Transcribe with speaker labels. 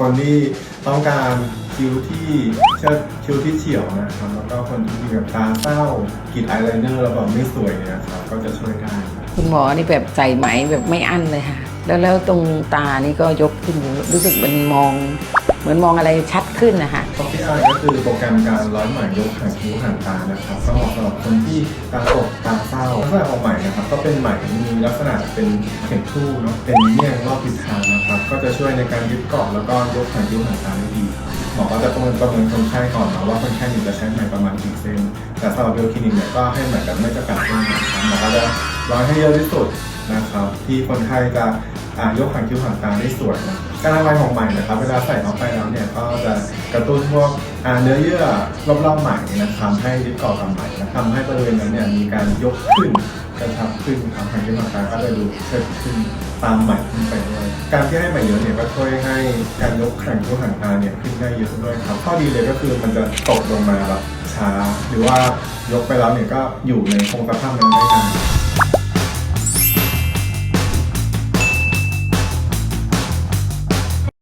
Speaker 1: คนที่ต้องการคิ้วที่เชิดคิ้วที่เฉียวนะครับ แล้วก็คนที่มีแบบตาเศร้ากรีดอายไลเนอร์แล้วแบบไม่สวยเนี่ยนะครับก็จะช่วยได้ครับ
Speaker 2: คุณหมอนี่แบบใส่ไหมแบบไม่อั้นเลยค่ะ แล้วแล้วตรงตานี่ก็ยกขึ้นรู้สึกมันมอง เหมือนมองอะไรชัดขึ้นนะคะ
Speaker 1: Copy Eye ก็คือโปรแกรมการร้อยไหมยกหางคิ้วหางตานะครับก็เหมาะสำหรับคนที่ตาตกตาเศร้าลักษณะของไหมนะครับ ก็เป็นไหมมีลักษณะเป็นเข็มทู่เนาะเป็นเมี่ยงรอบทิศทางนะครับก็ จะช่วยในการยึดเกาะแล้วก็ยกหางคิ้วหางตาได้ดีหมอก็จะประเมินประเมินคนไข้ก่อนนะว่าคนไข้นี่จะใช้ไหมประมาณกี่เส้น แต่สำหรับเบลคลินิกเนี่ยก็ให้ไหมกันไม่จำกัดเส้นนะครับหมอก็จะร้อยให้เยอะที่สุดนะครับ ที่คนไข้จะอ่ายกหางคิ้วหางตาได้สวยนะการละลายของไหมนะครับ เวลาใส่เข้าไปแล้วเนี่ยก็จะ กระตุ้นพวกเนื้อเยื่อรอบๆไหม่นะครับให้ยึดเกาะกับไหมและทำให้บริเวณนั้นเนี่ยมีการยกขึ้นกระชับขึ้นครับหางคิ้วหางตาก็จะดูเชิดขึ้นตามไหม่ขึ้นไปด้วยการที่ให้ไหม่เยอะเนี่ยก็ช่วยให้การยกหางคิ้วหางตาเนี่ยขึ้นได้เยอะด้วยครับข้อดีเลยก็คือมันจะตกลงมาแบบช้า หรือว่ายกไปแล้วเนี่ยก็อยู่ในคงสภาพนั้นได้นาน